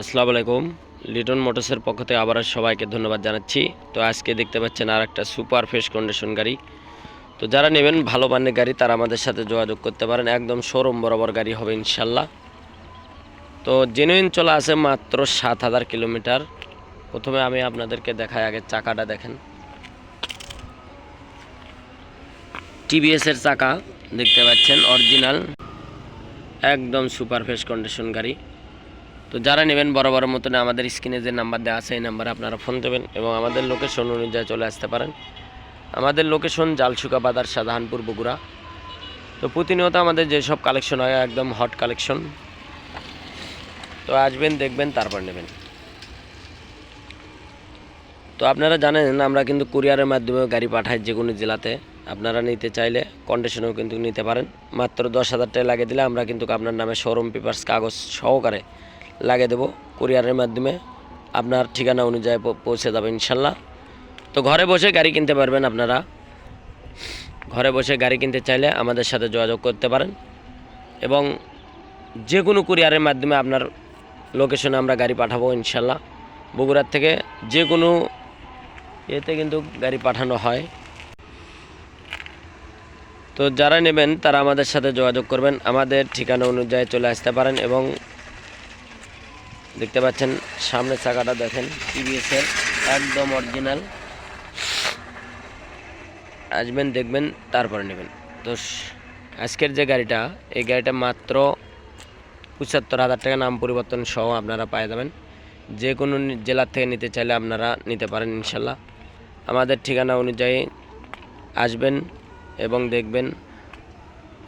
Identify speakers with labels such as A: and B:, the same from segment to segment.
A: আসসালামু আলাইকুম। লিটন মোটরসের পক্ষ থেকে আবার সবাইকে ধন্যবাদ জানাচ্ছি। তো আজকে দেখতে পাচ্ছেন আর একটা সুপার ফ্রেশ কন্ডিশন গাড়ি। তো যারা নেবেন, ভালো মানের গাড়ি, তারা আমাদের সাথে যোগাযোগ করতে পারেন। একদম শোরুম বরাবর গাড়ি হবে ইনশাল্লাহ তো জেনুইন চলে আছে মাত্র সাত হাজার কিলোমিটার। প্রথমে আমি আপনাদেরকে দেখাই, আগে চাকাটা দেখেন। টিভিএসের চাকা দেখতে পাচ্ছেন অরিজিনাল একদম সুপার ফ্রেশ কন্ডিশন গাড়ি। তো যারা নেবেন বড় বড় মতন আমাদের স্ক্রিনে যে নাম্বার দেওয়া আছে, এই নাম্বারে আপনারা ফোন দেবেন এবং আমাদের লোকেশন অনুযায়ী চলে আসতে পারেন। আমাদের লোকেশন জালসুকা বাজার শাহজাহানপুর বগুড়া। তো প্রতিনিয়ত আমাদের যেসব কালেকশন হয়, একদম হট কালেকশন তো আসবেন, দেখবেন, তারপর নেবেন। তো আপনারা জানেন, আমরা কিন্তু কুরিয়ারের মাধ্যমে গাড়ি পাঠাই যে কোনো জেলাতে। আপনারা নিতে চাইলে কন্ডিশনেও কিন্তু নিতে পারেন। মাত্র দশ হাজার টাকা লাগিয়ে দিলে আমরা কিন্তু আপনার নামে শোরুম পেপার্স কাগজ সহকারে লাগিয়ে দেবো কুরিয়ারের মাধ্যমে। আপনার ঠিকানা অনুযায়ী পৌঁছে যাবে ইনশাল্লাহ। তো ঘরে বসে গাড়ি কিনতে পারবেন আপনারা। ঘরে বসে গাড়ি কিনতে চাইলে আমাদের সাথে যোগাযোগ করতে পারেন। এবং যে কোনো কুরিয়ারের মাধ্যমে আপনার লোকেশনে আমরা গাড়ি পাঠাবো ইনশাল্লাহ। বগুড়ার থেকে যে কোনো এতে কিন্তু গাড়ি পাঠানো হয়। তো যারা নেবেন তারা আমাদের সাথে যোগাযোগ করবেন। আমাদের ঠিকানা অনুযায়ী চলে আসতে পারেন এবং দেখতে পাচ্ছেন, সামনের চাকাটা দেখেন টিভিএসের একদম অরিজিনাল আসবেন, দেখবেন, তারপরে নেবেন। তো আজকের যে গাড়িটা, এই গাড়িটা মাত্র পঁচাত্তর হাজার টাকা নাম পরিবর্তন সহ আপনারা পায়ে যাবেন। যে কোনো জেলার থেকে নিতে চাইলে আপনারা নিতে পারেন, ইনশাল্লাহ। আমাদের ঠিকানা অনুযায়ী আসবেন এবং দেখবেন।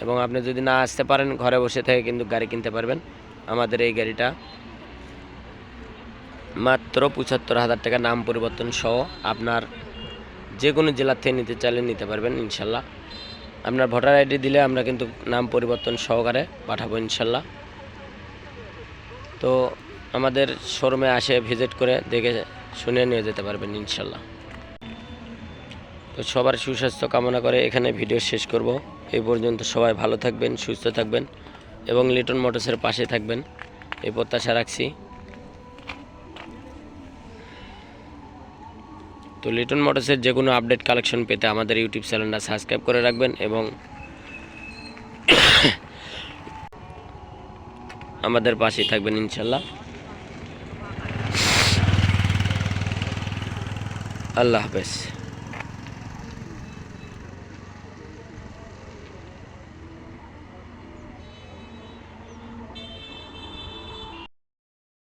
A: এবং আপনি যদি না আসতে পারেন, ঘরে বসে থেকে কিন্তু গাড়ি কিনতে পারবেন। আমাদের এই গাড়িটা মাত্র পঁচাত্তর হাজার টাকা নাম পরিবর্তন সহ আপনার যে কোনো জেলার থেকে নিতে চাইলে নিতে পারবেন, ইনশাল্লাহ। আপনার ভোটার আইডি দিলে আমরা কিন্তু নাম পরিবর্তন সহকারে পাঠাবো, ইনশাল্লাহ। তো আমাদের শোরুমে আসে, ভিজিট করে দেখে শুনে নিয়ে যেতে পারবেন, ইনশাল্লাহ। তো সবার সুস্বাস্থ্য কামনা করে এখানে ভিডিও শেষ করব। এই পর্যন্ত সবাই ভালো থাকবেন, সুস্থ থাকবেন এবং লিটন মোটরসের পাশে থাকবেন। এই প্রত্যাশা রাখছি। তো লিটন মোটরসের যে কোনো আপডেট কালেকশন পেতে আমাদের ইউটিউব চ্যানেলটা সাবস্ক্রাইব করে রাখবেন এবং আমাদের পাশেই থাকবেন ইনশাল্লাহ আল্লাহ হাফেজ।